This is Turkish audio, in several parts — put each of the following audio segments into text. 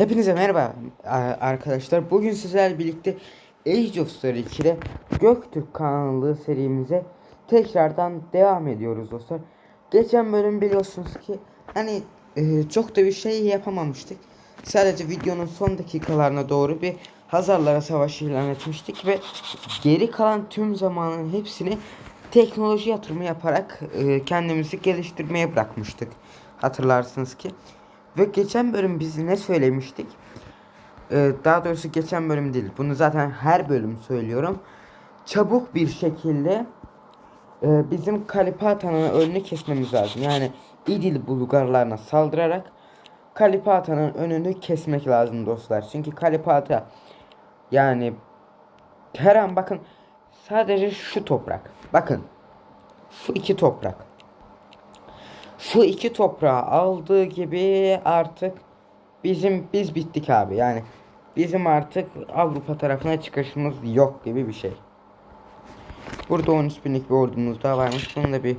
Hepinize merhaba arkadaşlar. Bugün sizlerle birlikte Age of Story 2'de Göktürk kanalı serimize tekrardan devam ediyoruz dostlar. Geçen bölüm biliyorsunuz ki hani e, çok da bir şey yapamamıştık. Sadece videonun son dakikalarına doğru bir Hazarlara savaşı ilan etmiştik ve geri kalan tüm zamanın hepsini teknoloji yatırımı yaparak e, kendimizi geliştirmeye bırakmıştık. Hatırlarsınız ki. Ve geçen bölüm biz ne söylemiştik? Ee, daha doğrusu geçen bölüm değil. Bunu zaten her bölüm söylüyorum. Çabuk bir şekilde e, bizim Kalipata'nın önünü kesmemiz lazım. Yani İdil Bulgarlarına saldırarak Kalipata'nın önünü kesmek lazım dostlar. Çünkü Kalipata yani her an bakın sadece şu toprak. Bakın şu iki toprak. Şu iki toprağı aldığı gibi artık bizim biz bittik abi. Yani bizim artık Avrupa tarafına çıkışımız yok gibi bir şey. Burada 13 binlik bir ordumuz daha varmış. Bunu da bir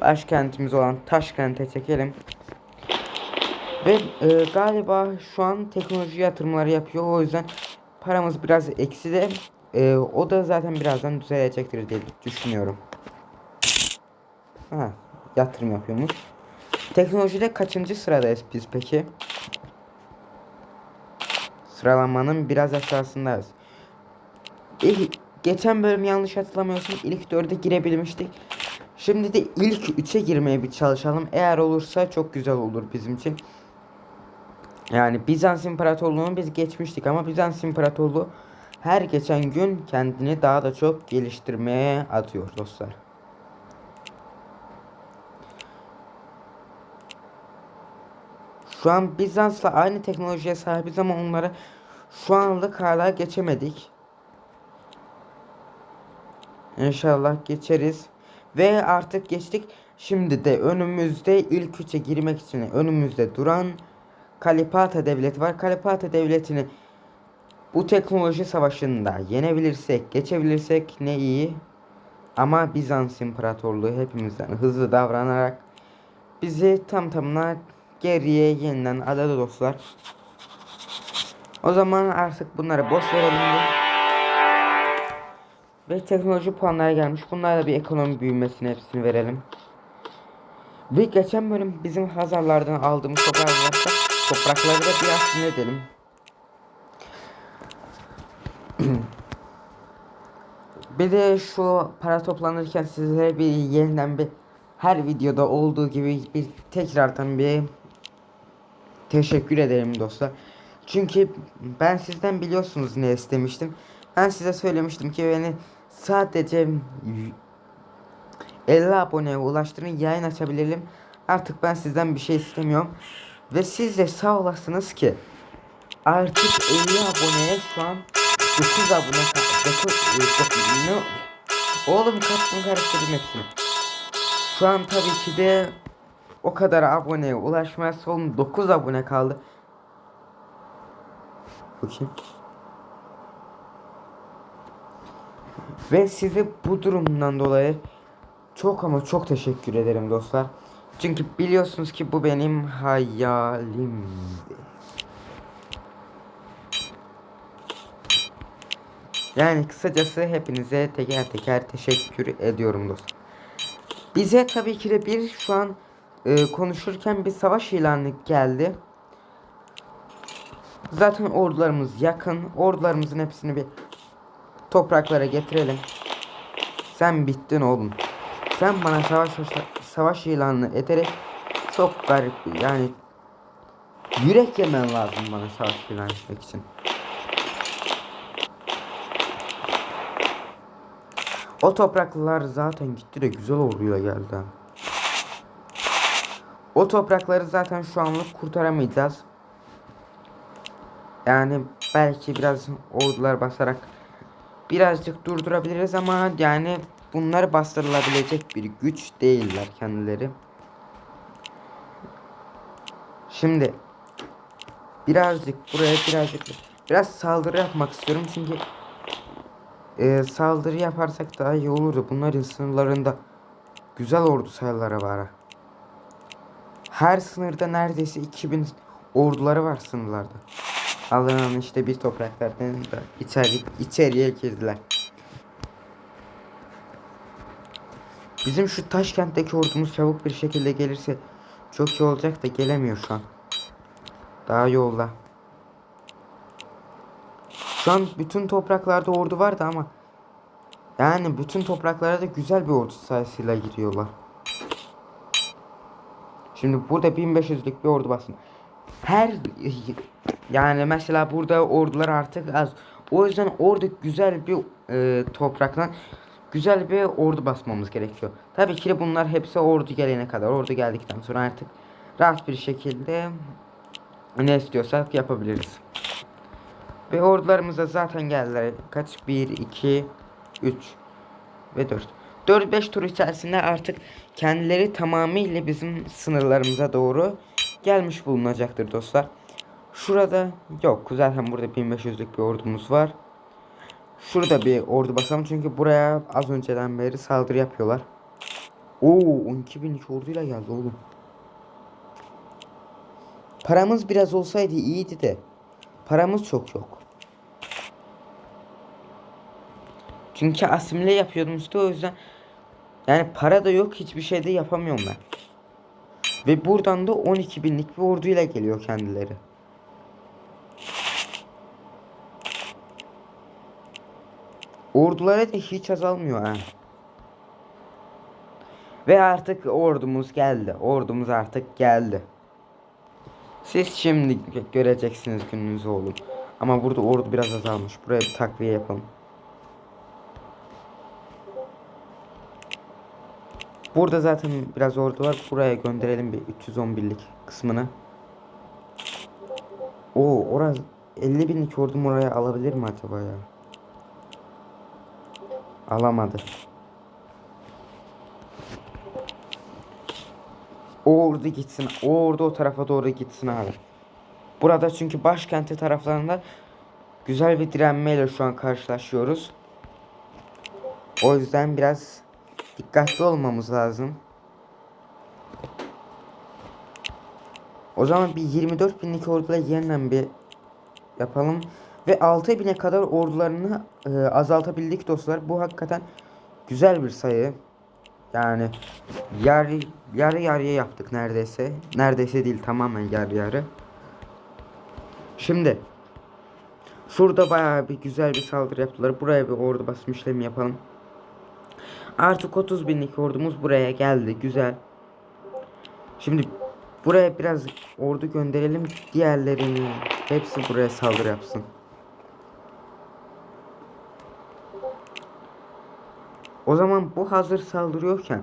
başkentimiz olan Taşkent'e çekelim. Ve e, galiba şu an teknoloji yatırımları yapıyor. O yüzden paramız biraz eksi de e, o da zaten birazdan düzelecektir diye düşünüyorum. Ha, yatırım yapıyormuş. Teknolojide kaçıncı sıradayız biz peki? Sıralamanın biraz aşağısındayız. İlk, geçen bölüm yanlış hatırlamıyorsam ilk dörde girebilmiştik. Şimdi de ilk üçe girmeye bir çalışalım. Eğer olursa çok güzel olur bizim için. Yani Bizans İmparatorluğu'nu biz geçmiştik ama Bizans İmparatorluğu her geçen gün kendini daha da çok geliştirmeye atıyor dostlar. Şu an Bizans'la aynı teknolojiye sahibiz ama onları şu anlık hala geçemedik. İnşallah geçeriz. Ve artık geçtik. Şimdi de önümüzde ilk üçe girmek için önümüzde duran Kalipata devleti var. Kalipata devletini bu teknoloji savaşında yenebilirsek, geçebilirsek ne iyi. Ama Bizans İmparatorluğu hepimizden hızlı davranarak bizi tam tamına geriye yeniden adadı dostlar. O zaman artık bunları boş verelim. Ve teknoloji puanları gelmiş. Bunlarla bir ekonomi büyümesini hepsini verelim. Ve geçen bölüm bizim Hazarlardan aldığımız topraklarda toprakları da biraz sinir bir de şu para toplanırken sizlere bir yeniden bir her videoda olduğu gibi bir tekrardan bir teşekkür ederim dostlar. Çünkü ben sizden biliyorsunuz ne istemiştim. Ben size söylemiştim ki beni sadece 50 aboneye ulaştırın yayın açabilirim. Artık ben sizden bir şey istemiyorum. Ve siz de sağ olasınız ki artık 50 aboneye şu an 9 abone ka- dokuz- e, dokuz- ne? Oğlum kaçtım karıştırdım hepsini. Şu an tabii ki de o kadar aboneye ulaşmaya son 9 abone kaldı. Bakayım. Ve size bu durumdan dolayı çok ama çok teşekkür ederim dostlar. Çünkü biliyorsunuz ki bu benim hayalimdi. Yani kısacası hepinize teker teker teşekkür ediyorum dostlar. Bize tabii ki de bir şu an e, konuşurken bir savaş ilanı geldi. Zaten ordularımız yakın. Ordularımızın hepsini bir topraklara getirelim. Sen bittin oğlum. Sen bana savaş savaş ilanı ederek çok garip yani yürek yemen lazım bana savaş ilan etmek için. O topraklar zaten gitti de güzel orduyla geldi. O toprakları zaten şu anlık kurtaramayacağız. Yani belki biraz ordular basarak birazcık durdurabiliriz ama yani bunlar bastırılabilecek bir güç değiller kendileri. Şimdi birazcık buraya birazcık biraz saldırı yapmak istiyorum çünkü e, saldırı yaparsak daha iyi olurdu. Bunların sınırlarında güzel ordu sayıları var. Her sınırda neredeyse 2000 orduları var sınırlarda. Alınan işte bir topraklardan da içeri, içeriye girdiler. Bizim şu Taşkent'teki ordumuz çabuk bir şekilde gelirse çok iyi olacak da gelemiyor şu an. Daha yolda. Şu an bütün topraklarda ordu vardı ama yani bütün topraklara da güzel bir ordu sayısıyla giriyorlar. Şimdi burada 1500'lük bir ordu basın. Her yani mesela burada ordular artık az. O yüzden orada güzel bir e, topraktan güzel bir ordu basmamız gerekiyor. Tabii ki de bunlar hepsi ordu gelene kadar. Ordu geldikten sonra artık rahat bir şekilde ne istiyorsak yapabiliriz. Ve ordularımız da zaten geldiler. Kaç? 1, 2, 3 ve 4. 4-5 tur içerisinde artık kendileri tamamıyla bizim sınırlarımıza doğru gelmiş bulunacaktır dostlar. Şurada yok zaten burada 1500'lük bir ordumuz var. Şurada bir ordu basalım çünkü buraya az önceden beri saldırı yapıyorlar. Oo 12.000 orduyla geldi oğlum. Paramız biraz olsaydı iyiydi de. Paramız çok yok. Çünkü asimile yapıyordum işte o yüzden. Yani para da yok hiçbir şey de yapamıyorum ben. Ve buradan da 12 binlik bir orduyla geliyor kendileri. Ordulara da hiç azalmıyor ha. Ve artık ordumuz geldi. Ordumuz artık geldi. Siz şimdi gö- göreceksiniz gününüzü oğlum. Ama burada ordu biraz azalmış. Buraya bir takviye yapalım. Burada zaten biraz ordu var. Buraya gönderelim bir 311'lik kısmını. Oo orası 50 binlik ordum oraya alabilir mi acaba ya? Alamadı. O ordu gitsin. O ordu o tarafa doğru gitsin abi. Burada çünkü başkenti taraflarında güzel bir direnmeyle şu an karşılaşıyoruz. O yüzden biraz dikkatli olmamız lazım. O zaman bir 24 binlik orduyla yeniden bir yapalım. Ve 6 bine kadar ordularını e, azaltabildik dostlar. Bu hakikaten güzel bir sayı. Yani yarı yarı yarıya yaptık neredeyse. Neredeyse değil tamamen yarı yarı. Şimdi şurada bayağı bir güzel bir saldırı yaptılar. Buraya bir ordu basım işlemi yapalım. Artık 30 binlik ordumuz buraya geldi. Güzel. Şimdi buraya biraz ordu gönderelim. Diğerlerini hepsi buraya saldırı yapsın. O zaman bu hazır saldırıyorken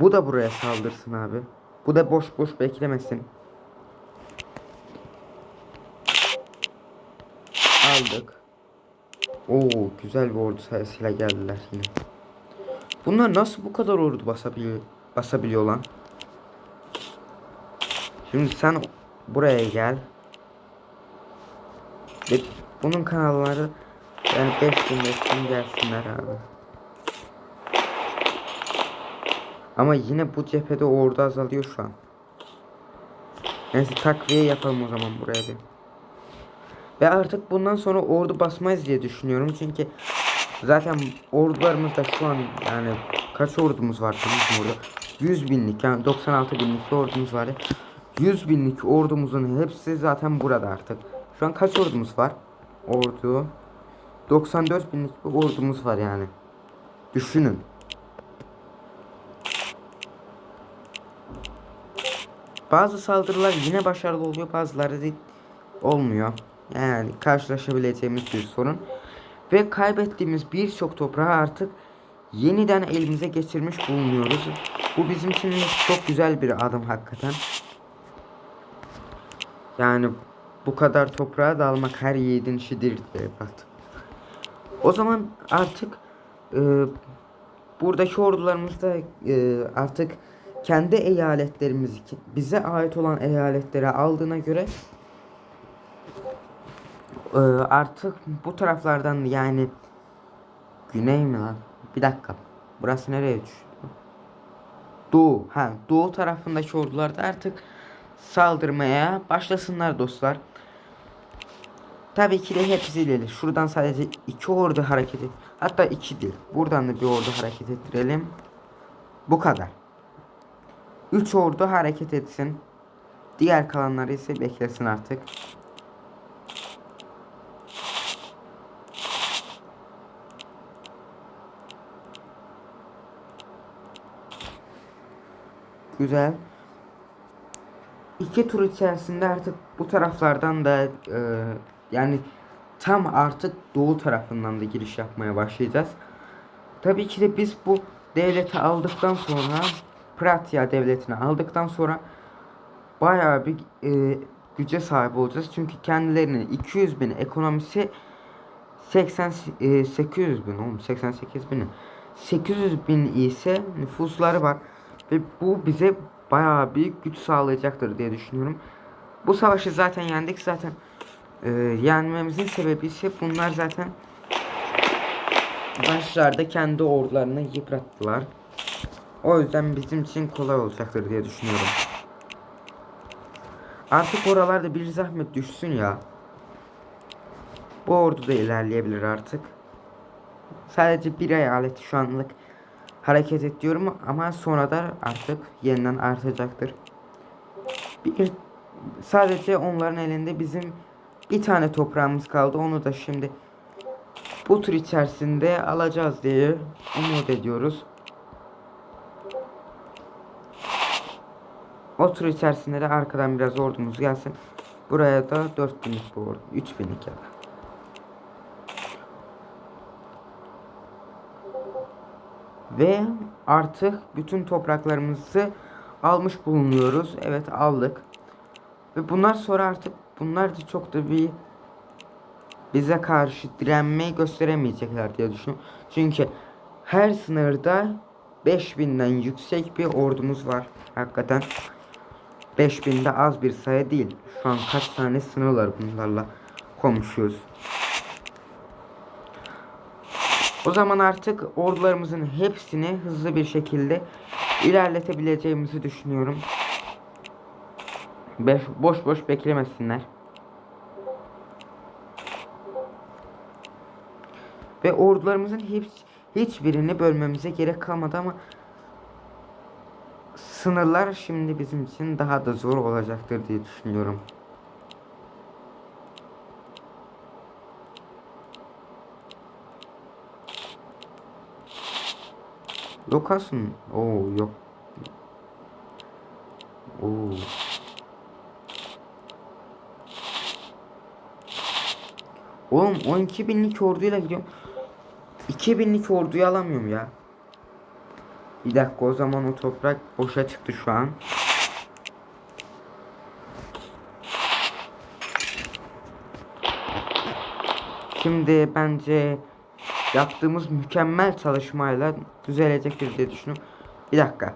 bu da buraya saldırsın abi. Bu da boş boş beklemesin. Aldık. Oo güzel bir ordu sayısıyla geldiler yine. Bunlar nasıl bu kadar ordu basabiliyor, basabiliyor lan? Şimdi sen buraya gel. Ve bunun kanalları yani 5000 5000 gelsinler abi. Ama yine bu cephede ordu azalıyor şu an. Neyse takviye yapalım o zaman buraya bir. Ve artık bundan sonra ordu basmayız diye düşünüyorum çünkü zaten ordularımız da şu an yani kaç ordumuz var bizim orada 100 binlik yani 96 binlik ordumuz var 100 binlik ordumuzun hepsi zaten burada artık. Şu an kaç ordumuz var? Ordu. 94 binlik bir ordumuz var yani. Düşünün. Bazı saldırılar yine başarılı oluyor bazıları değil olmuyor. Yani karşılaşabileceğimiz bir sorun. Ve kaybettiğimiz birçok toprağı artık yeniden elimize geçirmiş bulunuyoruz. Bu bizim için çok güzel bir adım hakikaten. Yani bu kadar toprağa dalmak her yiğidin işidir diye bak. O zaman artık e, buradaki ordularımız da e, artık kendi eyaletlerimizi bize ait olan eyaletlere aldığına göre ee, artık bu taraflardan yani güney mi lan? Bir dakika. Burası nereye düştü? Doğu. Ha, doğu tarafındaki ordularda artık saldırmaya başlasınlar dostlar. Tabii ki de hepsi değil. Şuradan sadece iki ordu hareket et. Hatta iki değil. Buradan da bir ordu hareket ettirelim. Bu kadar. Üç ordu hareket etsin. Diğer kalanları ise beklesin artık. Güzel. İki tur içerisinde artık bu taraflardan da e, yani tam artık doğu tarafından da giriş yapmaya başlayacağız. Tabii ki de biz bu devleti aldıktan sonra Pratya devletini aldıktan sonra bayağı bir e, güce sahip olacağız. Çünkü kendilerinin 200 bin ekonomisi 80 e, 800 bin oğlum 88 bin 800 bin ise nüfusları var ve bu bize bayağı büyük güç sağlayacaktır diye düşünüyorum. Bu savaşı zaten yendik zaten e, yenmemizin sebebi ise bunlar zaten başlarda kendi ordularını yıprattılar. O yüzden bizim için kolay olacaktır diye düşünüyorum. Artık oralarda bir zahmet düşsün ya. Bu ordu da ilerleyebilir artık. Sadece bir eyalet şu anlık hareket et ama sonra da artık yeniden artacaktır. Bir sadece onların elinde bizim bir tane toprağımız kaldı. Onu da şimdi bu tur içerisinde alacağız diye umut ediyoruz. O tur içerisinde de arkadan biraz ordumuz gelsin. Buraya da 4000'lik bu ordu. 3000'lik ya da. Ve artık bütün topraklarımızı almış bulunuyoruz. Evet aldık. Ve bunlar sonra artık bunlar da çok da bir bize karşı direnmeyi gösteremeyecekler diye düşünüyorum. Çünkü her sınırda 5000'den yüksek bir ordumuz var. Hakikaten 5000 de az bir sayı değil. Şu an kaç tane sınırlar bunlarla komşuyuz. O zaman artık ordularımızın hepsini hızlı bir şekilde ilerletebileceğimizi düşünüyorum. Beş, boş boş beklemesinler. Ve ordularımızın hiç, hiçbirini bölmemize gerek kalmadı ama sınırlar şimdi bizim için daha da zor olacaktır diye düşünüyorum. Yok aslında. Oo yok. Oo. Oğlum 12 binlik orduyla gidiyorum. 2000'lik orduyu alamıyorum ya. Bir dakika o zaman o toprak boşa çıktı şu an. Şimdi bence yaptığımız mükemmel çalışmayla düzelecektir diye düşünüyorum. Bir dakika.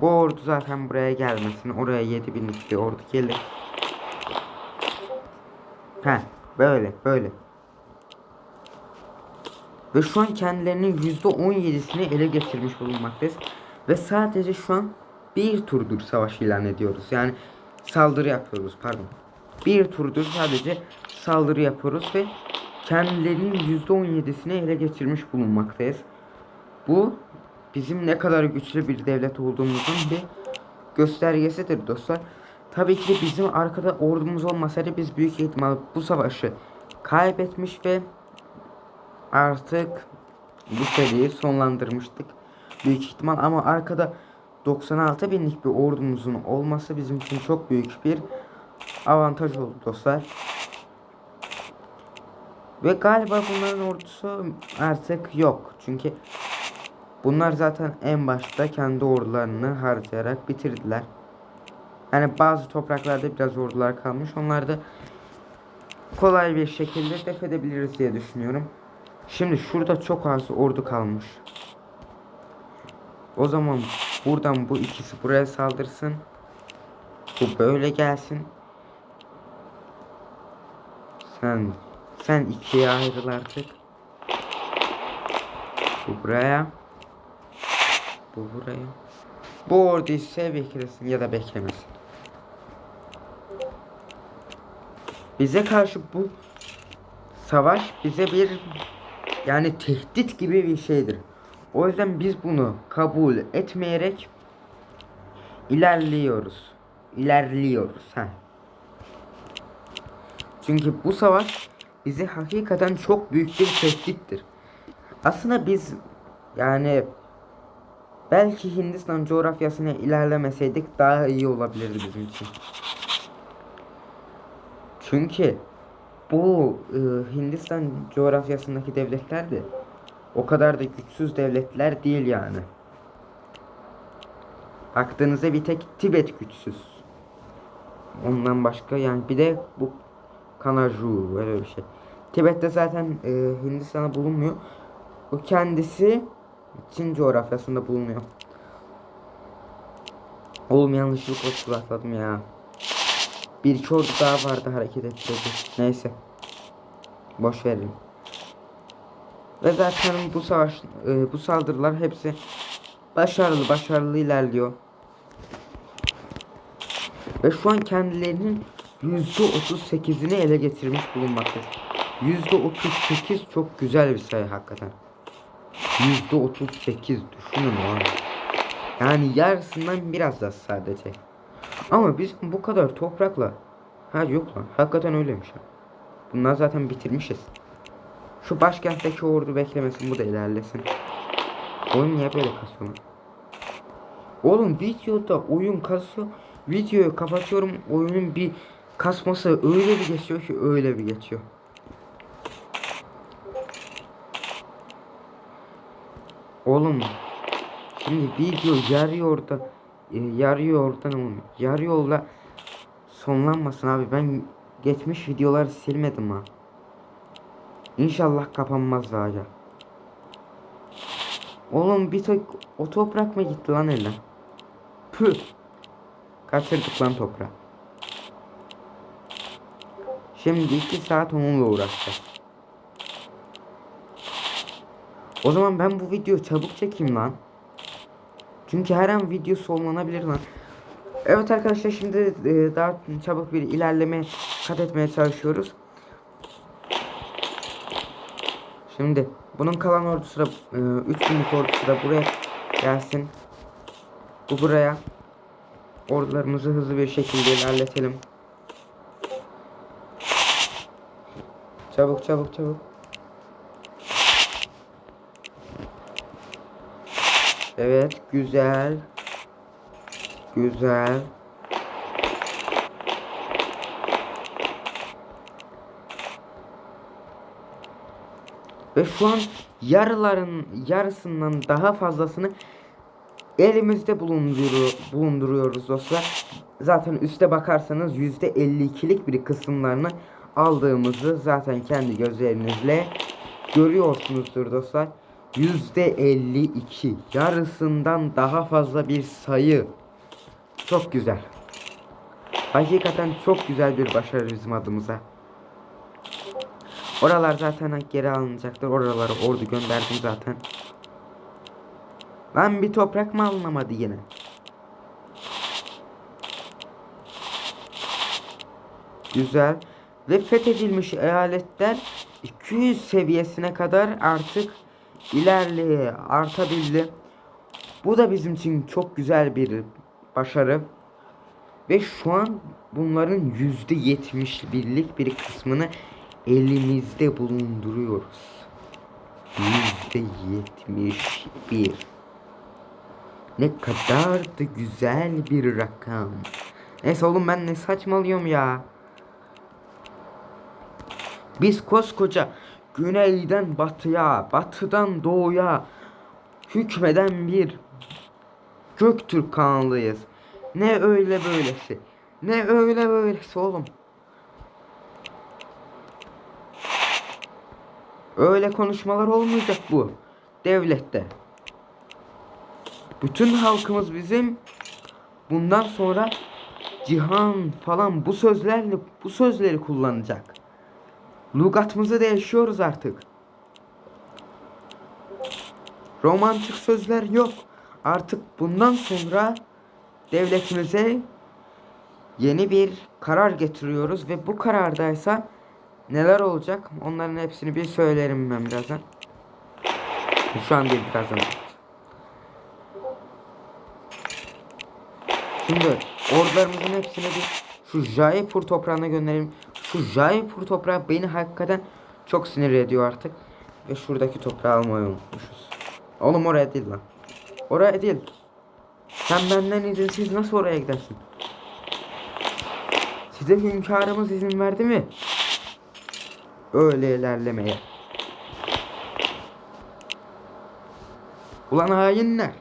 Bu ordu zaten buraya gelmesin. Oraya 7000'lik bir ordu gelir. He, böyle böyle. Ve şu an kendilerinin %17'sini ele geçirmiş bulunmaktayız. Ve sadece şu an bir turdur savaş ilan ediyoruz. Yani saldırı yapıyoruz pardon. Bir turdur sadece saldırı yapıyoruz ve kendilerinin %17'sini ele geçirmiş bulunmaktayız. Bu bizim ne kadar güçlü bir devlet olduğumuzun bir göstergesidir dostlar. Tabii ki bizim arkada ordumuz olmasaydı biz büyük ihtimal bu savaşı kaybetmiş ve artık bu seriyi sonlandırmıştık. Büyük ihtimal ama arkada 96 binlik bir ordumuzun olması bizim için çok büyük bir avantaj oldu dostlar. Ve galiba bunların ordusu artık yok. Çünkü bunlar zaten en başta kendi ordularını harcayarak bitirdiler. Yani bazı topraklarda biraz ordular kalmış. Onlar da kolay bir şekilde def edebiliriz diye düşünüyorum. Şimdi şurada çok az ordu kalmış. O zaman buradan bu ikisi buraya saldırsın. Bu böyle gelsin. Sen sen ikiye ayrıl artık. Bu buraya. Bu buraya. Bu ordu ise beklesin ya da beklemesin. bize karşı bu savaş bize bir yani tehdit gibi bir şeydir. O yüzden biz bunu kabul etmeyerek ilerliyoruz. İlerliyoruz. Ha. Çünkü bu savaş bize hakikaten çok büyük bir tehdittir. Aslında biz yani belki Hindistan coğrafyasına ilerlemeseydik daha iyi olabilirdi bizim için. Çünkü bu e, Hindistan coğrafyasındaki devletler de o kadar da güçsüz devletler değil yani. Baktığınızda bir tek Tibet güçsüz. Ondan başka yani bir de bu Kanaju öyle bir şey. Tibet'te zaten e, Hindistan'a bulunmuyor. Bu kendisi Çin coğrafyasında bulunuyor. Oğlum yanlışlıkla kulakladım ya. Bir çocuk daha vardı hareket ettirecek. Neyse. Boş verelim. Ve zaten bu savaş, e, bu saldırılar hepsi başarılı başarılı ilerliyor. Ve şu an kendilerinin %38'ini ele getirmiş bulunmaktadır. %38 çok güzel bir sayı hakikaten. %38 düşünün an. Yani yarısından biraz az sadece. Ama biz bu kadar toprakla Ha yok lan hakikaten öyleymiş ha. Bunlar zaten bitirmişiz. Şu başkentteki ordu beklemesin bu da ilerlesin. Oyun niye böyle kasıyor? Oğlum videoda oyun kasıyor. Videoyu kapatıyorum oyunun bir kasması öyle bir geçiyor ki öyle bir geçiyor. Oğlum şimdi video yarı yolda e, yarı yoldan. Yarı yolda sonlanmasın abi ben geçmiş videoları silmedim ha. İnşallah kapanmaz daha. Oğlum bir tek o toprak mı gitti lan eline? Püh. Kaçırdık lan toprağı. Şimdi iki saat onunla uğraşacağız. O zaman ben bu videoyu çabuk çekeyim lan. Çünkü her an video sonlanabilir lan. Evet arkadaşlar şimdi e, daha çabuk bir ilerleme kat etmeye çalışıyoruz. Şimdi bunun kalan ordusu da e, 3000'lik ordusu da buraya gelsin. Bu buraya. Ordularımızı hızlı bir şekilde ilerletelim. Çabuk çabuk çabuk. Evet güzel. Güzel. Ve şu an yarıların yarısından daha fazlasını elimizde bulunduruyor, bulunduruyoruz dostlar. Zaten üste bakarsanız %52'lik bir kısımlarını aldığımızı zaten kendi gözlerinizle görüyorsunuzdur dostlar. %52 yarısından daha fazla bir sayı. Çok güzel. Hakikaten çok güzel bir başarı bizim adımıza. Oralar zaten geri alınacaktır. Oralara ordu gönderdim zaten. Lan bir toprak mı alınamadı yine? Güzel. Ve fethedilmiş eyaletler 200 seviyesine kadar artık ilerleye artabildi. Bu da bizim için çok güzel bir başarı. Ve şu an bunların %71'lik bir kısmını elimizde bulunduruyoruz. %71 Ne kadar da güzel bir rakam. Neyse oğlum ben ne saçmalıyorum ya. Biz koskoca güneyden batıya, batıdan doğuya hükmeden bir Göktürk kanalıyız. Ne öyle böylesi. Ne öyle böylesi oğlum. Öyle konuşmalar olmayacak bu devlette. Bütün halkımız bizim bundan sonra cihan falan bu sözlerle bu sözleri kullanacak. Lugatımızı değişiyoruz artık. Romantik sözler yok. Artık bundan sonra devletimize yeni bir karar getiriyoruz ve bu karardaysa neler olacak onların hepsini bir söylerim ben birazdan. Şu an değil birazdan. Şimdi ordularımızın hepsini bir şu Jaipur toprağına gönderelim. Şu Jaipur toprağı beni hakikaten çok sinir ediyor artık. Ve şuradaki toprağı almayı unutmuşuz. Oğlum oraya değil lan. Oraya değil. Sen benden izinsiz nasıl oraya gidersin? Size hünkârımız izin verdi mi? Öyle ilerlemeye. Ulan hainler.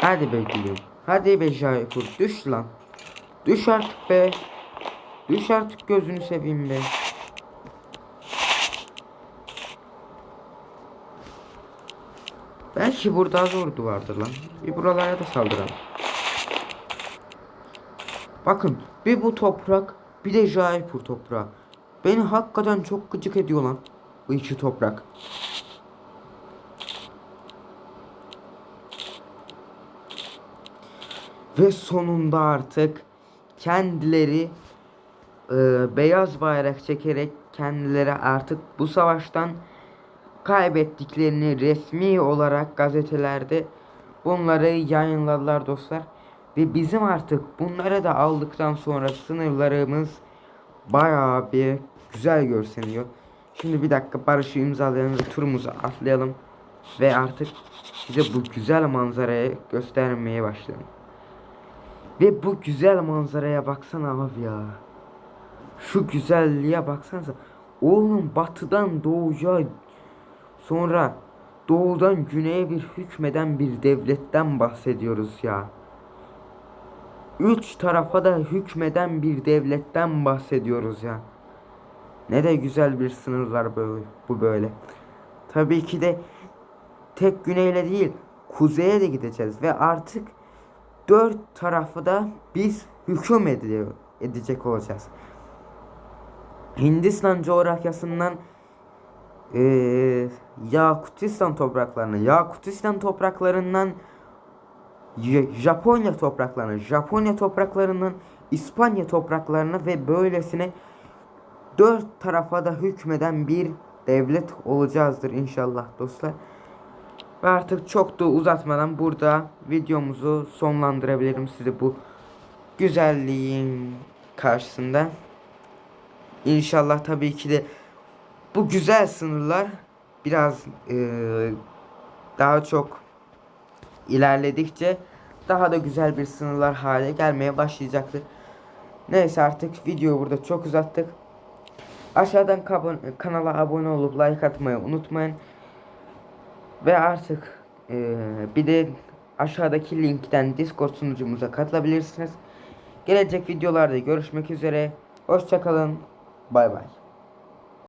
Hadi be. Hadi be Jaipur düş lan. Düş artık be. Düş artık gözünü seveyim be. Belki burada zor duvardır lan. Bir buralara da saldıralım. Bakın bir bu toprak bir de Jaipur toprağı. Beni hakikaten çok gıcık ediyor lan. Bu iki toprak. Ve sonunda artık kendileri e, beyaz bayrak çekerek kendileri artık bu savaştan kaybettiklerini resmi olarak gazetelerde bunları yayınladılar dostlar. Ve bizim artık bunları da aldıktan sonra sınırlarımız bayağı bir güzel görseniyor. Şimdi bir dakika barışı imzalayalım ve turumuzu atlayalım. Ve artık size bu güzel manzarayı göstermeye başlayalım. Ve bu güzel manzaraya baksana abi ya. Şu güzelliğe baksanıza. Oğlum batıdan doğuya sonra doğudan güneye bir hükmeden bir devletten bahsediyoruz ya. Üç tarafa da hükmeden bir devletten bahsediyoruz ya. Ne de güzel bir sınırlar böyle, bu böyle. Tabii ki de tek güneyle değil kuzeye de gideceğiz ve artık dört tarafı da biz hüküm ediyor, edecek olacağız. Hindistan coğrafyasından eee Yakutistan topraklarına, Yakutistan topraklarından Japonya topraklarına, Japonya topraklarından İspanya topraklarına ve böylesine dört tarafa da hükmeden bir devlet olacağızdır inşallah dostlar. Ve artık çok da uzatmadan burada videomuzu sonlandırabilirim size bu güzelliğin karşısında. İnşallah tabii ki de bu güzel sınırlar biraz eee, daha çok ilerledikçe daha da güzel bir sınırlar hale gelmeye başlayacaktır. Neyse artık videoyu burada çok uzattık. Aşağıdan kanala abone olup like atmayı unutmayın. Ve artık eee, bir de aşağıdaki linkten Discord sunucumuza katılabilirsiniz. Gelecek videolarda görüşmek üzere. Hoşçakalın. Bay bay.